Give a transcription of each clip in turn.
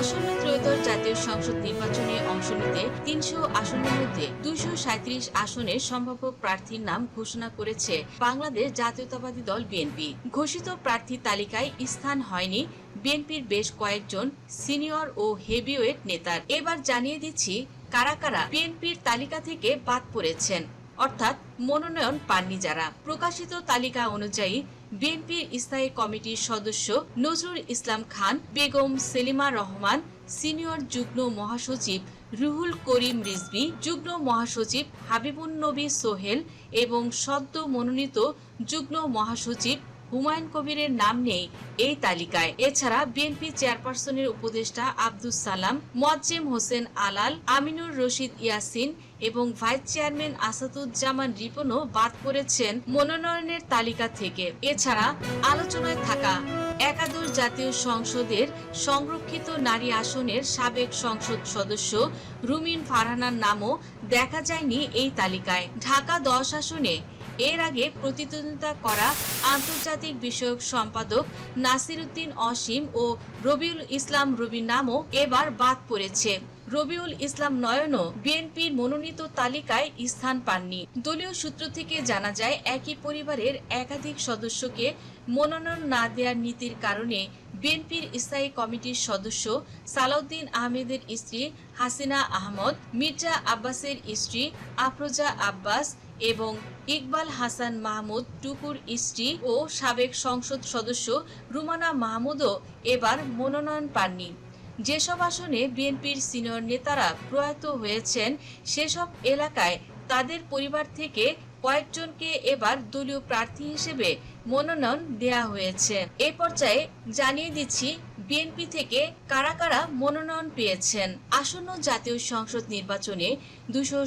আসন্ন ত্রয়োদশ জাতীয় সংসদ নির্বাচনে অংশ নিতে তিনশো আসনের মধ্যে দুইশো সাঁত্রিশ আসনের সম্ভাব্য প্রার্থীর নাম ঘোষণা করেছে বাংলাদেশ জাতীয়তাবাদী দল বিএনপি। ঘোষিত প্রার্থী তালিকায় স্থান হয়নি বিএনপির বেশ কয়েকজন সিনিয়র ও হেভিওয়েট নেতার। এবার জানিয়ে দিচ্ছি কারা কারা বিএনপির তালিকা থেকে বাদ পড়েছেন। অর্থাৎ মনোনয়ন পাননি যারা। প্রকাশিত তালিকা অনুযায়ী বিএনপির স্থায়ী কমিটির সদস্য নজরুল ইসলাম খান, বেগম সেলিমা রহমান, সিনিয়র যুগ্ম মহাসচিব রুহুল করিম রিজবি যুগ্ম মহাসচিব হাবিবুন নবী সোহেল এবং সদ্য মনোনীত যুগ্ম মহাসচিব হুমায়ুন কবিরের নাম নেই এই তালিকায়। এছাড়া বিএনপি চেয়ারপারসনের উপদেষ্টা আব্দুস সালাম, মোয়াজ্জেম হোসেন আলাল, আমিনুর রশিদ ইয়াসিন এবং ভাইস চেয়ারম্যান আসাদুজ্জামান রিপনও বাদ পড়েছেন মনোনয়নের তালিকা থেকে। এছাড়া আলোচনায় থাকা একাদশ জাতীয় সংসদের সংরক্ষিত নারী আসনের সাবেক সংসদ সদস্য রুমিন ফারহানার নামও দেখা যায়নি এই তালিকায়। ঢাকা দশ আসনে এর আগে প্রতিদ্বন্দ্বিতা করা আন্তর্জাতিক বিষয়ক সম্পাদক নাসির উদ্দিন অসীম ও রবিউল ইসলাম রবির নামও এবার বাদ পড়েছে। রবিউল ইসলাম নয়নও বিএনপির মনোনীত তালিকায় স্থান পাননি। দলীয় সূত্র থেকে জানা যায়, একই পরিবারের একাধিক সদস্যকে মনোনয়ন না দেওয়ার নীতির কারণে বিএনপির স্থায়ী কমিটির সদস্য সালাউদ্দিন আহমেদের স্ত্রী হাসিনা আহমদ, মির্জা আব্বাসের স্ত্রী আফরোজা আব্বাস এবং ইকবাল হাসান মাহমুদ, টুকুর স্ত্রী ও সাবেক সংসদ সদস্য রুমানা মাহমুদও এবার মনোনয়ন পাননি। যেসব আসনে বিএনপির সিনিয়র নেতারা প্রয়াত হয়েছেন, সেসব এলাকায় তাদের পরিবার থেকে কয়েকজনকে এবার দলীয় প্রার্থী হিসেবে মনোনয়ন দেয়া হয়েছে। এ পর্যায়ে জানিয়ে দিচ্ছি বিএনপি থেকে কারা কারা মনোনয়ন পেয়েছেন? আসন্ন জাতীয় সংসদ নির্বাচনে দুশো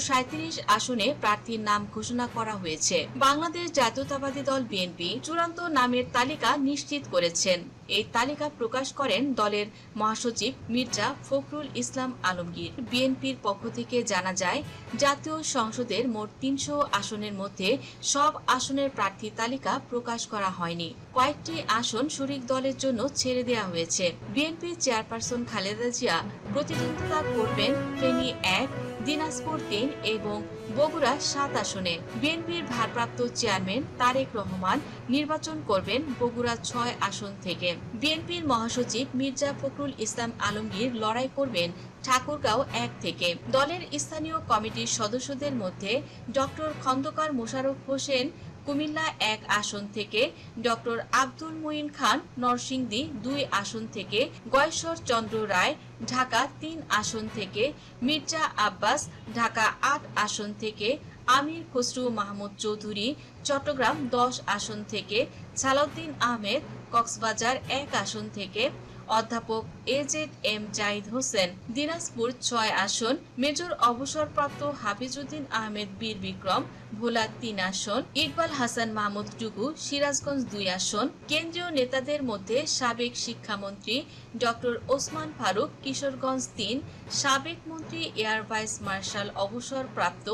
আসনে প্রার্থীর নাম ঘোষণা করা হয়েছে। বাংলাদেশ জাতীয়তাবাদী দল বিএনপি চূড়ান্ত নামের তালিকা নিশ্চিত করেছেন। এই তালিকা প্রকাশ করেন দলের মহাসচিব মির্জা ফখরুল ইসলাম আলমগীর। বিএনপির পক্ষ থেকে জানা যায়, জাতীয় সংসদের মোট তিনশো আসনের মধ্যে সব আসনের প্রার্থী তালিকা প্রকাশ করা হয়নি। কয়েকটি আসন শরিক দলের জন্য ছেড়ে দেওয়া হয়েছে। বিএনপি চেয়ারপারসন খালেদা জিয়া প্রতিদ্বন্দ্বিতা করবেন ফেনী এক দিনাজপুর তিন এবং বগুড়া সাত আসনে বিএনপির ভারপ্রাপ্ত চেয়ারম্যান তারেক রহমান নির্বাচন করবেন বগুড়া ছয় আসন থেকে। বিএনপির মহাসচিব মির্জা ফখরুল ইসলাম আলমগীর লড়াই করবেন ঠাকুরগাঁও এক থেকে। দলের স্থানীয় কমিটির সদস্যদের মধ্যে ডক্টর খন্দকার মোশাররফ হোসেন কুমিল্লা এক আসন থেকে ডক্টর আব্দুল মুইন খান নরসিংদী দুই আসন থেকে গয়েশ্বর চন্দ্র রায় ঢাকা তিন আসন থেকে মির্জা আব্বাস ঢাকা আট আসন থেকে আমির খসরু মাহমুদ চৌধুরী চট্টগ্রাম দশ আসন থেকে সালাউদ্দিন আহমেদ কক্সবাজার এক আসন থেকে অধ্যাপক A Z M Zahid Hossain, Dinajpur ছয় আসন, মেজর অবসরপ্রাপ্ত হাফিজউদ্দিন আহমেদ বীর বিক্রম, ভোলা তিন আসন, ইকবাল হাসান মাহমুদ টুকু, সিরাজগঞ্জ দুই আসন, কেন্দ্রীয় নেতাদের মধ্যে সাবেক শিক্ষামন্ত্রী ডক্টর ওসমান ফারুক, কিশোরগঞ্জ তিন, সাবেক মন্ত্রী এয়ার ভাইস মার্শাল অবসরপ্রাপ্ত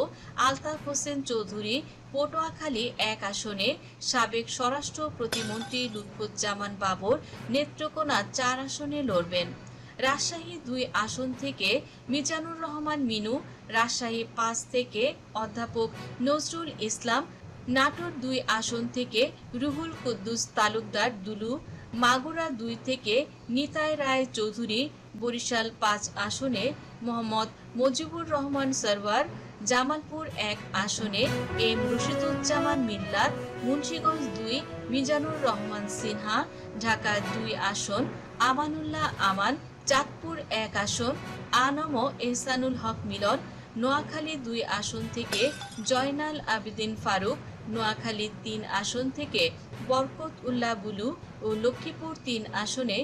আলতাফ হোসেন চৌধুরী পটুয়াখালী এক আসনে সাবেক স্বরাষ্ট্র প্রতিমন্ত্রী লুৎফুজ্জামান বাবর নেত্রকোনা চার আসনে লড়বেন। রাজশাহী দুই আসন থেকে মিজানুর রহমান মিনু, রাজশাহী পাঁচ থেকে অধ্যাপক নজরুল ইসলাম, নাটোর দুই আসন থেকে রুহুল কুদ্দুস তালুকদার দুলু, মাগুরা দুই থেকে নিতাই রায় চৌধুরী বরিশাল পাঁচ আসনে মোহাম্মদ মজিবুর রহমান সরওয়ার, জামালপুর এক আসনে এম রশিদুজ্জামান মিল্লাত, মুন্সিগঞ্জ দুই, মিজানুর রহমান সিনহা, ঢাকা দুই আসন, আমানুল্লাহ আমান, চাঁদপুর এক আসন, আনম এহসানুল হক মিলন, নোয়াখালী দুই আসন থেকে জয়নাল আবেদিন ফারুক, নোয়াখালী তিন আসন থেকে বরকত উল্লাহ বুলু ও লক্ষ্মীপুর তিন আসনে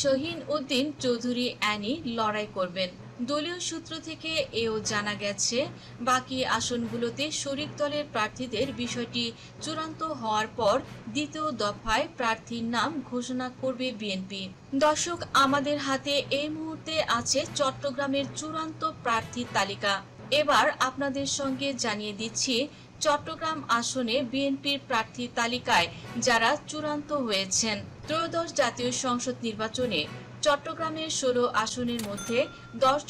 শহীন উদ্দিন চৌধুরী অ্যানি লড়াই করবেন। দলীয় সূত্র থেকে এও জানা গেছে, বাকি আসনগুলোতে শরিক দলের প্রার্থীদের বিষয়টি চূড়ান্ত হওয়ার পর দ্বিতীয় দফায় প্রার্থীর নাম ঘোষণা করবে বিএনপি। দর্শক, আমাদের হাতে এই মুহূর্তে আছে চট্টগ্রামের চূড়ান্ত প্রার্থী তালিকা। এবার আপনাদের সঙ্গে জানিয়ে দিচ্ছি, চট্টগ্রাম আসনে বিএনপির প্রার্থী তালিকায় যারা চূড়ান্ত হয়েছেন। ত্রয়োদশ জাতীয় সংসদ নির্বাচনে চট্টগ্রামের ষোলো আসনের মধ্যে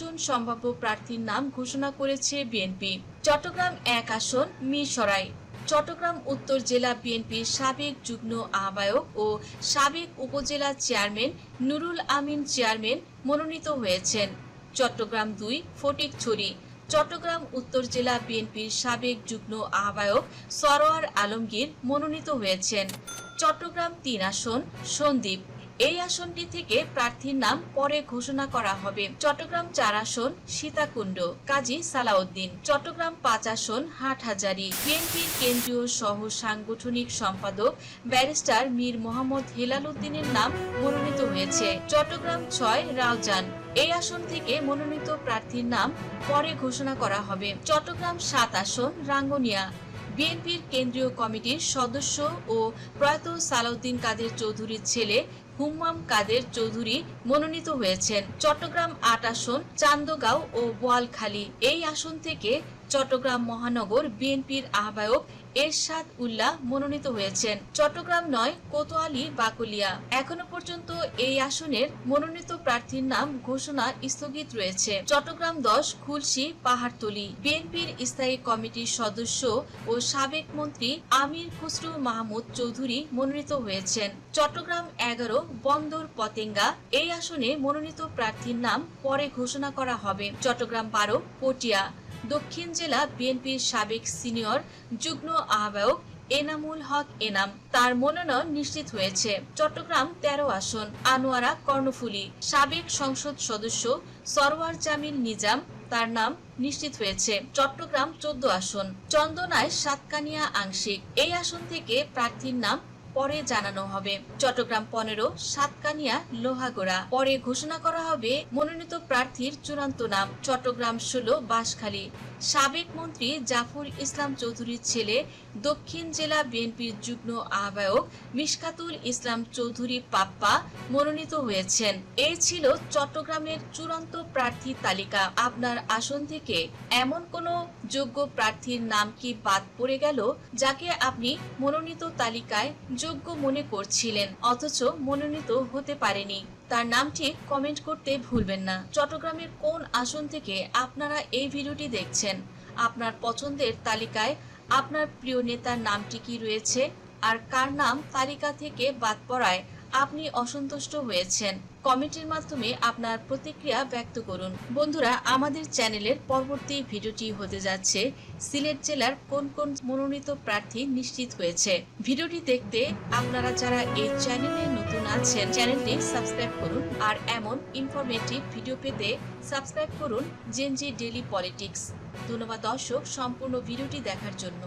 জন সম্ভাব্য প্রার্থীর নাম ঘোষণা করেছে বিএনপি। চট্টগ্রাম এক আসন, মিরসরাই। চট্টগ্রাম উত্তর জেলা বিএনপির সাবেক যুগ্ম আহ্বায়ক ও সাবেক উপজেলা চেয়ারম্যান নুরুল আমিন চেয়ারম্যান মনোনীত হয়েছেন। চট্টগ্রাম দুই ফটিকছড়ি চট্টগ্রাম উত্তর জেলা বিএনপির সাবেক যুগ্ম আহ্বায়ক সরোয়ার আলমগীর মনোনীত হয়েছেন। চট্টগ্রাম তিন আসন সন্দ্বীপ এই আসনটি থেকে প্রার্থীর নাম পরে ঘোষণা করা হবে। চট্টগ্রাম চার আসন, সীতাকুণ্ড, কাজী সালাউদ্দিন। চট্টগ্রাম পাঁচ আসন, হাটহাজারি। বিএনপির কেন্দ্রীয় সহ সাংগঠনিক সম্পাদক ব্যারিস্টার মীর মোহাম্মদ হেলাল উদ্দিনের নাম মনোনীত হয়েছে। চট্টগ্রাম ছয়, রাউজান। এই আসন থেকে মনোনীত প্রার্থীর নাম পরে ঘোষণা করা হবে। চট্টগ্রাম সাত আসন, রাঙ্গনিয়া। বিএনপির কেন্দ্রীয় কমিটির সদস্য ও প্রয়াত সালাউদ্দিন কাদের চৌধুরীর ছেলে হুম্মাম কাদের চৌধুরী মনোনীত হয়েছেন। চট্টগ্রাম আট আসন চান্দগাঁও ও বোয়ালখালী। এই আসন থেকে চট্টগ্রাম মহানগর বিএনপির আহ্বায়ক এরশাদ উল্লাহ মনোনীত হয়েছেন। চট্টগ্রাম নয়, কোতোয়ালি, বাকুলিয়া। এখনও পর্যন্ত এই আসনের মনোনীত প্রার্থীর নাম ঘোষণা স্থগিত রয়েছে। চট্টগ্রাম দশ, খুলশি, পাহাড়তলি। বিএনপির স্থায়ী কমিটির সদস্য ও সাবেক মন্ত্রী আমির খুসরু মাহমুদ চৌধুরী মনোনীত হয়েছেন। চট্টগ্রাম এগারো, বন্দর পতেঙ্গা। এই আসনে মনোনীত প্রার্থীর নাম পরে ঘোষণা করা হবে। চট্টগ্রাম বারো, পটিয়া। দক্ষিণ জেলা বিএনপির সাবেক সিনিয়র যুগ্ম আহ্বায়ক এনামুল হক এনাম তার মনোনয়ন নিশ্চিত হয়েছে। চট্টগ্রাম তেরো আসন, আনোয়ারা কর্ণফুলী। সাবেক সংসদ সদস্য সরওয়ার জামিল নিজাম তার নাম নিশ্চিত হয়েছে। চট্টগ্রাম চোদ্দ আসন, চন্দনায় সাতকানিয়া আংশিক। এই আসন থেকে প্রার্থীর নাম পরে জানানো হবে। চট্টগ্রাম পনেরো, সাতকানিয়া, লোহাগোড়া। পরে ঘোষণা করা হবে মনোনীত প্রার্থীর চূড়ান্ত নাম। চট্টগ্রাম ষোলো, বাঁশখালী। সাবেক মন্ত্রী জাফর ইসলাম চৌধুরীর ছেলে, দক্ষিণ জেলা বিএনপির যুগ্ম আহ্বায়ক মিশকাতুল ইসলাম চৌধুরী পাপ্পা মনোনীত হয়েছেন। এই ছিল চট্টগ্রামের চূড়ান্ত প্রার্থী তালিকা। আপনার আসন থেকে এমন কোনো যোগ্য প্রার্থীর নাম কি বাদ পড়ে গেল, যাকে আপনি মনোনীত তালিকায় যোগ্য মনে করছিলেন, অথচ মনোনীত হতে পারেনি? তার নামটি কমেন্ট করতে ভুলবেন না। চট্টগ্রামের কোন আসন থেকে আপনারা এই ভিডিওটি দেখছেন? আপনার পছন্দের তালিকায় আপনার প্রিয় নেতার নামটি কি রয়েছে? আর কার নাম তালিকা থেকে বাদ পড়ায়? আপনি অসন্তুষ্ট হয়েছেন। কমেন্টের মাধ্যমে আপনার প্রতিক্রিয়া ব্যক্ত করুন। বন্ধুরা, আমাদের চ্যানেলের পরবর্তী ভিডিওটি হতে যাচ্ছে সিলেট জেলার কোন কোন মনোনীত প্রার্থী নিশ্চিত হয়েছে। ভিডিওটি দেখতে আপনারা যারা এই চ্যানেলে নতুন আছেন, চ্যানেলটি সাবস্ক্রাইব করুন আর এমন ইনফরমেটিভ ভিডিও পেতে সাবস্ক্রাইব করুন জেনজি ডেলি পলিটিক্স। ধন্যবাদ দর্শক, সম্পূর্ণ ভিডিওটি দেখার জন্য।